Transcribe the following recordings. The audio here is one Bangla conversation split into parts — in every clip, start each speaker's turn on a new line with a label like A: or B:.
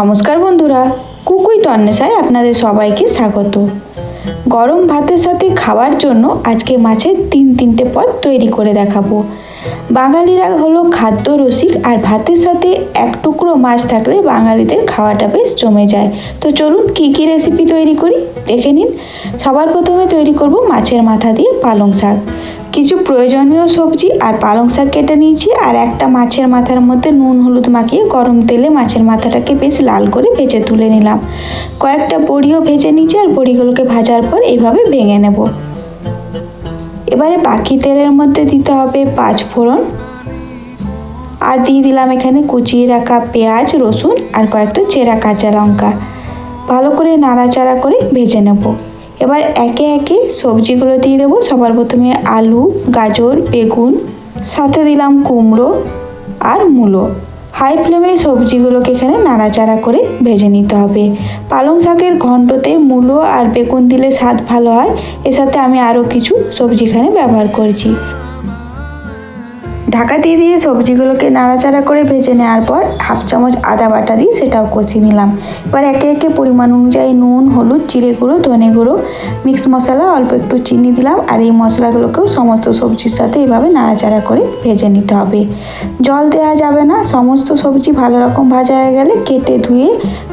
A: নমস্কার বন্ধুরা, কুকুই তন্নেশায় আপনাদের সবাইকে স্বাগত। গরম ভাতের সাথে খাওয়ার জন্য আজকে মাছের তিন তিনটে পদ তৈরি করে দেখাবো। বাঙালিরা হলো খাদ্য রসিক আর ভাতের সাথে এক টুকরো মাছ থাকলে বাঙালিদের খাওয়াটা বেশ জমে যায়। তো চলুন কী কী রেসিপি তৈরি করি? দেখে নিন। সবার প্রথমে তৈরি করব মাছের মাথা দিয়ে পালং শাক। কিছু প্রয়োজনীয় সবজি আর পালং শাক কেটে নিয়েছি, আর একটা মাছের মাথার মধ্যে নুন, হলুদ মাখিয়ে গরম তেলে মাছের মাথাটাকে বেশ লাল করে ভেজে তুলে নিলাম। কয়েকটা বড়িও ভেজে নিয়েছি, আর বড়িগুলোকে ভাজার পর এইভাবে ভেঙে নেব। এবারে বাকি তেলের মধ্যে দিতে হবে পাঁচ ফোড়ন। আর দিয়ে দিলাম এখানে কুচিয়ে রাখা পেঁয়াজ, রসুন আর কয়েকটা চেরা কাঁচা লঙ্কা। ভালো করে নাড়াচাড়া করে ভেজে নেব। এবার একে একে সবজিগুলো দিয়ে দেবো। সবার প্রথমে আলু, গাজর, বেগুন, সাথে দিলাম কুমড়ো আর মূলো। হাই ফ্লেমে সবজিগুলোকে এখানে নাড়াচাড়া করে ভেজে নিতে হবে। পালং শাকের ঘন্টতে মূলো আর বেগুন দিলে স্বাদ ভালো হয়। এর সাথে আমি আরও কিছু সবজি এখানে ব্যবহার করেছি। ঢাকা দিয়ে দিয়ে সবজিগুলোকে নাড়াচাড়া করে ভেজে নেওয়ার পর হাফ চামচ আদা বাটা দিয়ে সেটাও কষিয়ে নিলাম। এবার একে একে পরিমাণ অনুযায়ী নুন, হলুদ, জিরে গুঁড়ো, ধনে গুঁড়ো, মিক্স মশলা, অল্প একটু চিনি দিলাম আর এই মশলাগুলোকেও সমস্ত সবজির সাথে এভাবে নাড়াচাড়া করে ভেজে নিতে হবে। জল দেওয়া যাবে না, সমস্ত সবজি ভালো রকম ভাজা হয়ে গেলে কেটে ধুয়ে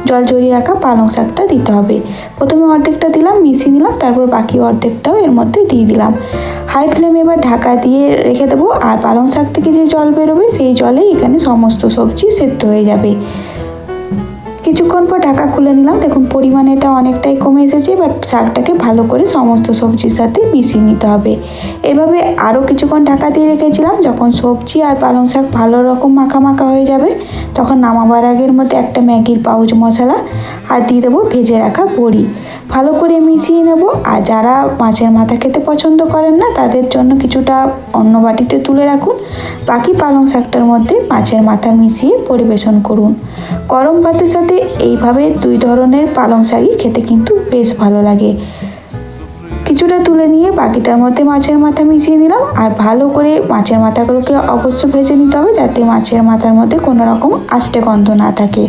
A: জল জড়িয়ে রাখা পালং শাকটা দিতে হবে। প্রথমে অর্ধেকটা দিলাম, মিশিয়ে নিলাম, তারপর বাকি অর্ধেকটাও এর মধ্যে দিয়ে দিলাম। হাই ফ্লেমে এবার ঢাকা দিয়ে রেখে দেবো, আর পালং শাক থেকে যে জল বেরোবে, সেই জলেই এখানে সমস্ত সবজি সেদ্ধ হয়ে যাবে। কিছুক্ষণ পর ঢাকা খুলে নিলাম। দেখুন পরিমাণ এটা অনেকটাই কমে এসেছে, এবার শাকটাকে ভালো করে সমস্ত সবজির সাথে মিশিয়ে নিতে হবে। এভাবে আরও কিছুক্ষণ ঢাকা দিয়ে রেখেছিলাম, যখন সবজি আর পালং শাক ভালো রকম মাখা মাখা হয়ে যাবে, তখন নামাবার আগের মধ্যে একটা ম্যাগির পাউচ মশলা, আর দিয়ে দেবো ভেজে রাখা বড়ি। ভালো করে মিশিয়ে নেব। আর যারা মাছের মাথা খেতে পছন্দ করেন না, তাদের জন্য কিছুটা অন্য বাটিতে তুলে রাখুন। বাকি পালং শাকটার মধ্যে মাছের মাথা মিশিয়ে পরিবেশন করুন। গরম ভাতের সাথে এইভাবে দুই ধরনের পালং শাকই খেতে কিন্তু বেশ ভালো লাগে। কিছুটা তুলে নিয়ে বাকিটার মধ্যে মাছের মাথা মিশিয়ে দিলাম আর ভালো করে মাছের মাথাগুলোকে অবশ্য ভেজে নিতে হবে যাতে মাছের মাথার মধ্যে কোনো রকম আষ্টে গন্ধ না থাকে।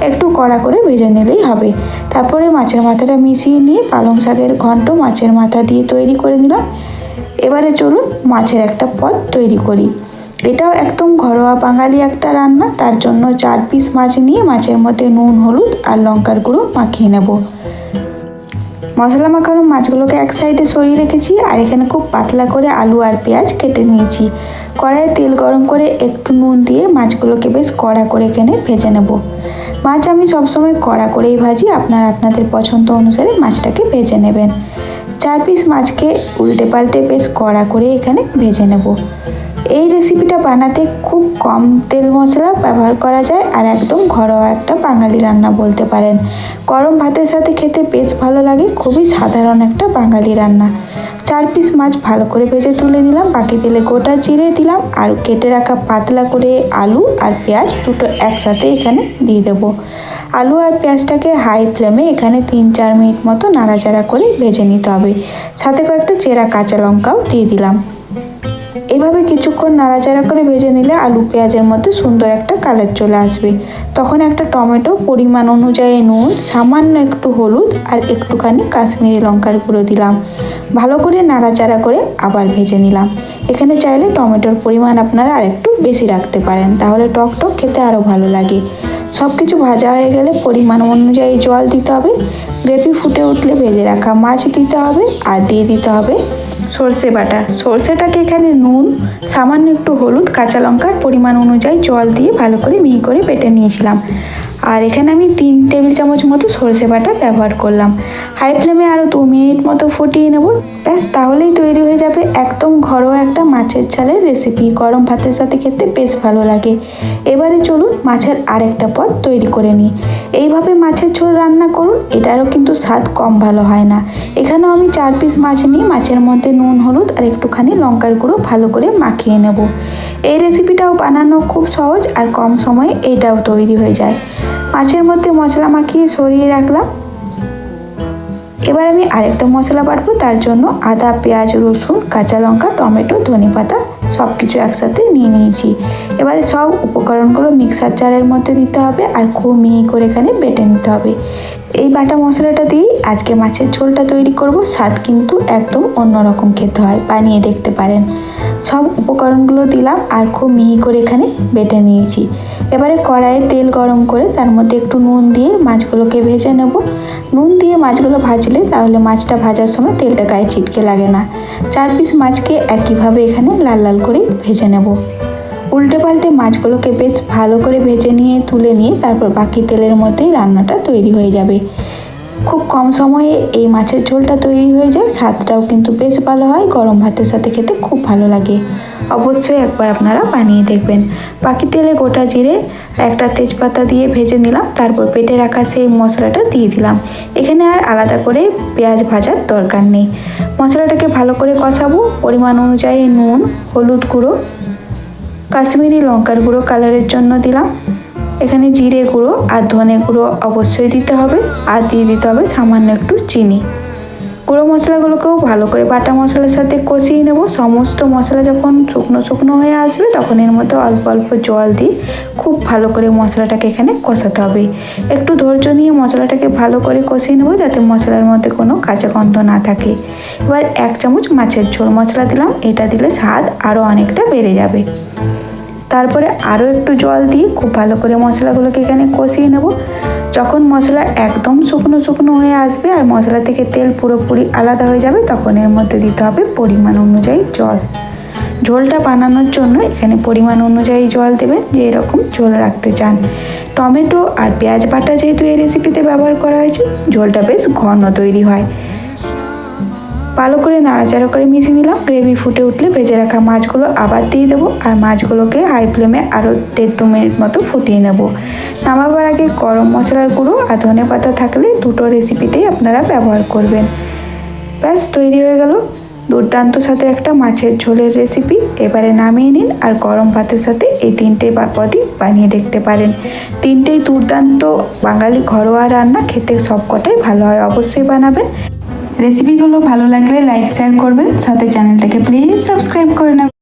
A: একটু কড়া করে ভেজে নিলেই হবে। তারপরে মাছের মাথাটা মিশিয়ে নিয়ে পালং শাকের ঘন্ট মাছের মাথা দিয়ে তৈরি করে নিলাম। এবারে চলুন মাছের একটা পদ তৈরি করি। এটাও একদম ঘরোয়া বাঙালি একটা রান্না। তার জন্য চার পিস মাছ নিয়ে মাছের মধ্যে নুন, হলুদ আর লঙ্কার গুঁড়ো মাখিয়ে নেব। মশলা মাখানো মাছগুলোকে এক সাইডে সরিয়ে রেখেছি আর এখানে খুব পাতলা করে আলু আর পেঁয়াজ কেটে নিয়েছি। কড়াইয়ে তেল গরম করে একটু নুন দিয়ে মাছগুলোকে বেশ কড়া করে এখানে ভেজে নেব। মাছ আমি সবসময় কড়া করেই ভাজি, আপনারা আপনাদের পছন্দ অনুসারে মাছটাকে ভেজে নেবেন। চার পিস মাছকে উল্টে পাল্টে বেশ কড়া করে এখানে ভেজে নেব। এই রেসিপিটা বানাতে খুব কম তেল মশলা ব্যবহার করা যায় আর একদম ঘরোয়া একটা বাঙালি রান্না বলতে পারেন। গরম ভাতের সাথে খেতে বেশ ভালো লাগে, খুবই সাধারণ একটা বাঙালি রান্না। চার পিস মাছ ভালো করে ভেজে তুলে দিলাম বাকি তেলে গোটা জিরে দিলাম আর কেটে রাখা পাতলা করে আলু আর পেঁয়াজ দুটো একসাথে এখানে দিয়ে দেবো। আলু আর পেঁয়াজটাকে হাই ফ্লেমে এখানে তিন চার মিনিট মতো নাড়াচাড়া করে ভেজে নিতে হবে। সাথে কয়েকটা চেরা কাঁচা লঙ্কাও দিয়ে দিলাম। এভাবে কিছুক্ষণ নাড়াচাড়া করে ভেজে নিলে আলু পেঁয়াজের মধ্যে সুন্দর একটা কালার চলে আসবে। তখন একটা টমেটো পরিমাণ অনুযায়ী নুন, সামান্য একটু হলুদ আর একটুখানি কাশ্মীরি লঙ্কার গুঁড়ো দিলাম। ভালো করে নাড়াচাড়া করে আবার ভেজে নিলাম। এখানে চাইলে টমেটোর পরিমাণ আপনারা আর একটু বেশি রাখতে পারেন, তাহলে টক টক খেতে আরও ভালো লাগে। সব কিছু ভাজা হয়ে গেলে পরিমাণ অনুযায়ী জল দিতে হবে। গ্রেভি ফুটে উঠলে ভেজে রাখা মাছ দিতে হবে আর দিয়ে দিতে হবে সর্ষে বাটা। সর্ষেটাকে এখানে নুন, সামান্য একটু হলুদ, কাঁচা লঙ্কার পরিমাণ অনুযায়ী জল দিয়ে ভালো করে মিহি করে বেটে নিয়েছিলাম। আর এখানে আমি তিন টেবিল চামচ মতো সরষে বাটা ব্যবহার করলাম। হাই ফ্লেমে আরও দু মিনিট মতো ফুটিয়ে নেব। ব্যাস, তাহলেই তৈরি হয়ে যাবে একদম ঘরোয়া একটা মাছের ঝালের রেসিপি গরম ভাতের সাথে খেতে বেশ ভালো লাগে। এবারে চলুন মাছের আরেকটা পদ তৈরি করে নিই। এইভাবে মাছের ঝোল রান্না করুন, এটারও কিন্তু স্বাদ কম ভালো হয় না। এখানেও আমি চার পিস মাছ নিই মাছের মধ্যে নুন, হলুদ আর একটুখানি লঙ্কার গুঁড়ো ভালো করে মাখিয়ে নেব। এই রেসিপিটাও বানানো খুব সহজ আর কম সময়ে এটাও তৈরি হয়ে যায়। মাছের মধ্যে মশলা মাখিয়ে সরিয়ে রাখলাম। এবার আমি আরেকটা মশলা বাটবো, তার জন্য আদা, পেঁয়াজ, রসুন, কাঁচা লঙ্কা, টমেটো, ধনে পাতা সব কিছু একসাথে নিয়ে নিয়েছি। এবারে সব উপকরণগুলো মিক্সার জারের মধ্যে দিতে হবে আর খুব মিহি করে এখানে বেটে নিতে হবে। এই বাটা মশলাটা দিয়েই আজকে মাছের ঝোলটা তৈরি করব, স্বাদ কিন্তু একদম অন্যরকম খেতে হয়, বানিয়ে দেখতে পারেন। সব উপকরণগুলো দিলাম আর খুব মিহি করে এখানে বেটে নিয়েছি। এবারে কড়াইয়ে তেল গরম করে তার মধ্যে একটু নুন দিয়ে মাছগুলোকে ভেজে নেব। নুন দিয়ে মাছগুলো ভাজলে তাহলে মাছটা ভাজার সময় তেলটা গায়ে ছিটকে লাগে না। চার পিস মাছকে একইভাবে এখানে লাল লাল করে ভেজে নেব। উল্টে পাল্টে মাছগুলোকে বেশ ভালো করে ভেজে নিয়ে তুলে নিয়ে তারপর বাকি তেলের মধ্যেই রান্নাটা তৈরি হয়ে যাবে। খুব কম সময়ে এই মাছের ঝোলটা তৈরি হয়ে যায়। স্বাদটাও কিন্তু বেশ ভালো হয়। গরম ভাতের সাথে খেতে খুব ভালো লাগে। অবশ্যই একবার আপনারা বানিয়ে দেখবেন। বাকি তেলে গোটা জিরে একটা তেজপাতা দিয়ে ভেজে নিলাম। তারপর পেটে রাখা সেই মশলাটা দিয়ে দিলাম। এখানে আর আলাদা করে পেঁয়াজ ভাজার দরকার নেই। মশলাটাকে ভালো করে কষাবো। পরিমাণ অনুযায়ী নুন, হলুদ গুঁড়ো, কাশ্মীরি লঙ্কার গুঁড়ো কালারের জন্য দিলাম। এখানে জিরে গুঁড়ো আর ধনে গুঁড়ো অবশ্যই দিতে হবে আর দিয়ে দিতে হবে সামান্য একটু চিনি। গুঁড়ো মশলাগুলোকেও ভালো করে বাটা মশলার সাথে কষিয়ে নেব। সমস্ত মশলা যখন শুকনো শুকনো হয়ে আসবে তখন এর মধ্যে অল্প অল্প জল দিয়ে খুব ভালো করে মশলাটাকে এখানে কষাতে হবে। একটু ধৈর্য নিয়ে মশলাটাকে ভালো করে কষিয়ে নেব যাতে মশলার মধ্যে কোনো কাঁচা গন্ধ না থাকে। এবার এক চামচ মাছের ঝোল মশলা দিলাম। এটা দিলে স্বাদ আরও অনেকটা বেড়ে যাবে। তারপরে আরও একটু জল দিয়ে খুব ভালো করে মশলাগুলোকে এখানে কষিয়ে নেব। যখন মশলা একদম শুকনো শুকনো হয়ে আসবে আর মশলা থেকে তেল পুরোপুরি আলাদা হয়ে যাবে, তখন এর মধ্যে দিতে হবে পরিমাণ অনুযায়ী জল। ঝোলটা বানানোর জন্য এখানে পরিমাণ অনুযায়ী জল দেবেন যে এরকম ঝোল রাখতে চান। টমেটো আর পেঁয়াজ বাটা যেহেতু এই রেসিপিতে ব্যবহার করা হয়েছে, ঝোলটা বেশ ঘন তৈরি হয়। ভালো করে নাড়াচাড়া করে মিশিয়ে নিলাম। গ্রেভি ফুটে উঠলে ভেজে রাখা মাছগুলো আবার দিয়ে দেবো আর মাছগুলোকে হাই ফ্লেমে আরও দেড় দু মিনিট মতো ফুটিয়ে নেব। নামাবার আগে গরম মশলার গুঁড়ো আর ধনে পাতা থাকলে দুটো রেসিপিতেই আপনারা ব্যবহার করবেন। ব্যাস, তৈরি হয়ে গেল। দুর্দান্ত সাথে একটা মাছের ঝোলের রেসিপি এবারে নামিয়ে নিন আর গরম ভাতের সাথে এই তিনটে পদই বানিয়ে দেখতে পারেন। তিনটেই দুর্দান্ত বাঙালি ঘরোয়া রান্না, খেতে সবকটাই ভালো হয়। অবশ্যই বানাবেন। রেসিপিগুলো ভালো লাগলে লাইক শেয়ার করবেন। সাথে চ্যানেলটাকে প্লিজ সাবস্ক্রাইব করে নেবেন।